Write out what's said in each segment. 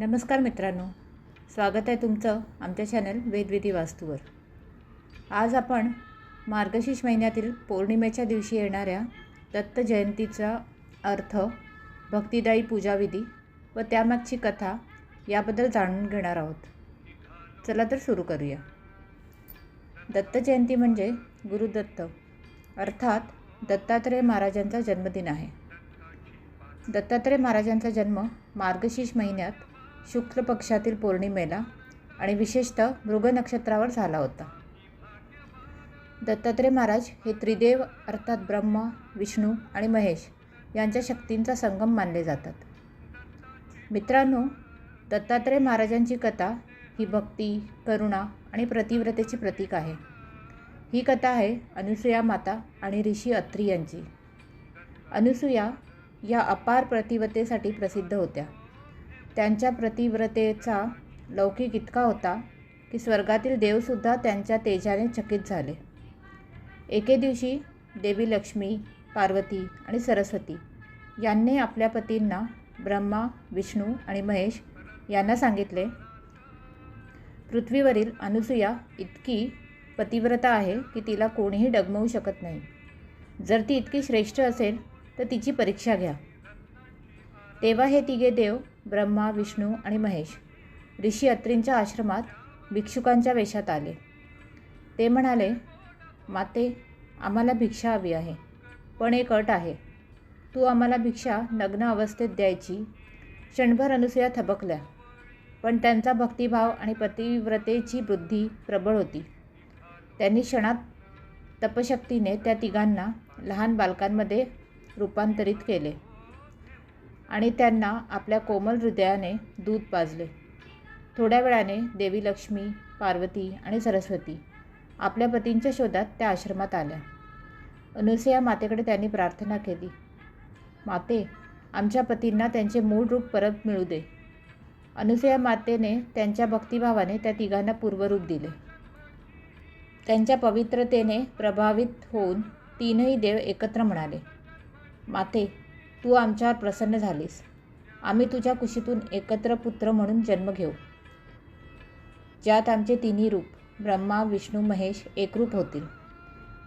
नमस्कार मित्रांनो. स्वागत आहे तुमचं आमच्या चॅनल वेदविधी वास्तूवर. आज आपण मार्गशीर्ष महिन्यातील पौर्णिमेच्या दिवशी येणाऱ्या दत्त जयंतीचा अर्थ भक्तिदायी पूजाविधी व त्यामागची कथा याबद्दल जाणून घेणार आहोत. चला तर सुरू करूया. दत्त जयंती म्हणजे गुरुदत्त अर्थात दत्तात्रेय महाराजांचा जन्मदिन आहे. दत्तात्रय महाराजांचा जन्म मार्गशीर्ष महिन्यात शुक्ल पक्षातील पौर्णिमेला आणि विशेषतः मृग नक्षत्रावर झाला होता. दत्तात्रेय महाराज हे त्रिदेव अर्थात ब्रह्मा विष्णू आणि महेश यांच्या शक्तींचा संगम मानले जातात. मित्रांनो दत्तात्रेय महाराजांची कथा ही भक्ती करुणा आणि प्रतिव्रतेचे प्रतीक आहे. ही कथा आहे अनुसूया माता आणि ऋषी अत्री यांची अनुसूया या अपार प्रतिव्रतेसाठी प्रसिद्ध होत्या. त्यांच्या प्रतिव्रतेचा लौकिक इतका होता की स्वर्गातील देवसुद्धा त्यांच्या तेजाने चकित झाले. एके दिवशी देवी लक्ष्मी पार्वती आणि सरस्वती यांनी आपल्या पतींना ब्रह्मा विष्णू आणि महेश यांना सांगितले पृथ्वीवरील अनुसूया इतकी पतिव्रता आहे की तिला कोणीही डगमवू शकत नाही. जर ती इतकी श्रेष्ठ असेल तर तिची परीक्षा घ्या. तेव्हा हे तिघे देव ब्रह्मा विष्णू आणि महेश ऋषी अत्रींच्या आश्रमात भिक्षुकांच्या वेशात आले. ते म्हणाले माते आम्हाला भिक्षा हवी आहे पण एक अट आहे. तू आम्हाला भिक्षा नग्न अवस्थेत द्यायची. क्षणभर अनुसया थबकल्या पण त्यांचा भक्तिभाव आणि पतिव्रतेची बुद्धी प्रबळ होती. त्यांनी क्षणात तपशक्तीने त्या तिघांना लहान बालकांमध्ये रूपांतरित केले. आणि त्यांना आपल्या कोमल हृदयाने दूध पाजले. थोड्या वेळाने देवी लक्ष्मी पार्वती आणि सरस्वती आपल्या पतींच्या शोधात त्या आश्रमात आल्या. अनुसया मातेकडे त्यांनी प्रार्थना केली माते आमच्या पतींना त्यांचे मूळ रूप परत मिळू दे. अनुसया मातेने त्यांच्या भक्तिभावाने त्या तिघांना पूर्वरूप दिले. त्यांच्या पवित्रतेने प्रभावित होऊन तीनही देव एकत्र म्हणाले माते तू आमच्यावर प्रसन्न झालीस. आम्ही तुझ्या कुशीतून एकत्र पुत्र म्हणून जन्म घेऊ. ज्यात आमचे तिन्ही रूप ब्रह्मा विष्णू महेश एकरूप होतील.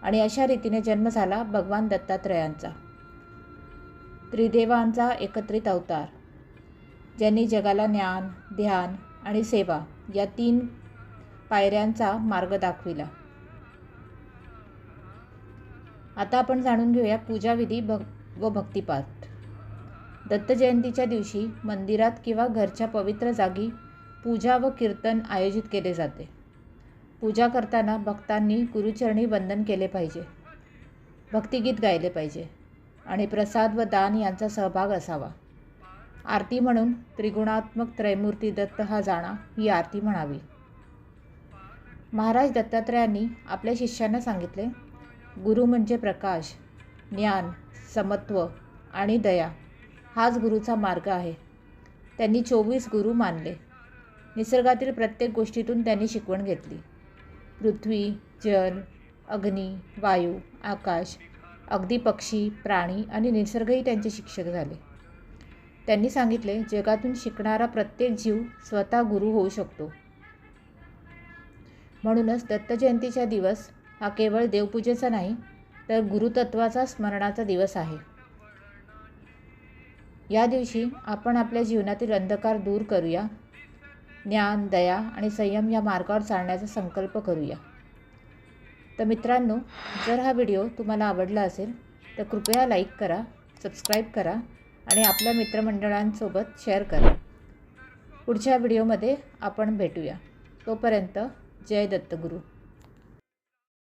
आणि अशा रीतीने जन्म झाला भगवान दत्तात्रयांचा. त्रिदेवांचा एकत्रित अवतार. ज्यांनी जगाला ज्ञान ध्यान आणि सेवा या तीन पायऱ्यांचा मार्ग दाखविला. आता आपण जाणून घेऊया पूजाविधी भग व भक्तिपाठ. दत्त जयंतीच्या दिवशी मंदिरात किंवा घरच्या पवित्र जागी पूजा व कीर्तन आयोजित केले जाते. पूजा करताना भक्तांनी गुरुचरणी वंदन केले पाहिजे भक्तिगीत गायले पाहिजे आणि प्रसाद व दान यांचा सहभाग असावा. आरती म्हणून त्रिगुणात्मक त्रैमूर्ती दत्त हा जाणा ही आरती म्हणावी. महाराज दत्तात्रयांनी आपल्या शिष्यांना सांगितले गुरु म्हणजे प्रकाश ज्ञान समत्व आणि दया. हाच गुरुचा मार्ग आहे. त्यांनी चोवीस गुरु मानले. निसर्गातील प्रत्येक गोष्टीतून त्यांनी शिकवण घेतली. पृथ्वी जल अग्नी वायू आकाश अगदी पक्षी प्राणी आणि निसर्गही त्यांचे शिक्षक झाले. त्यांनी सांगितले जगातून शिकणारा प्रत्येक जीव स्वतः गुरु होऊ शकतो. म्हणूनच दत्तजयंतीचा दिवस हा केवळ देवपूजेचा नाही तर गुरुतत्वाचा स्मरणाचा दिवस आहे. या दिवशी आपण आपल्या जीवनातील अंधकार दूर करूया. ज्ञान दया आणि संयम या मार्गावर चालण्याचा संकल्प करूया. तर मित्रांनो जर हा व्हिडिओ तुम्हाला आवडला असेल तर कृपया लाईक करा सबस्क्राईब करा आणि आपल्या मित्रमंडळांसोबत शेअर करा. पुढच्या व्हिडिओमध्ये आपण भेटूया. तोपर्यंत जय दत्तगुरू.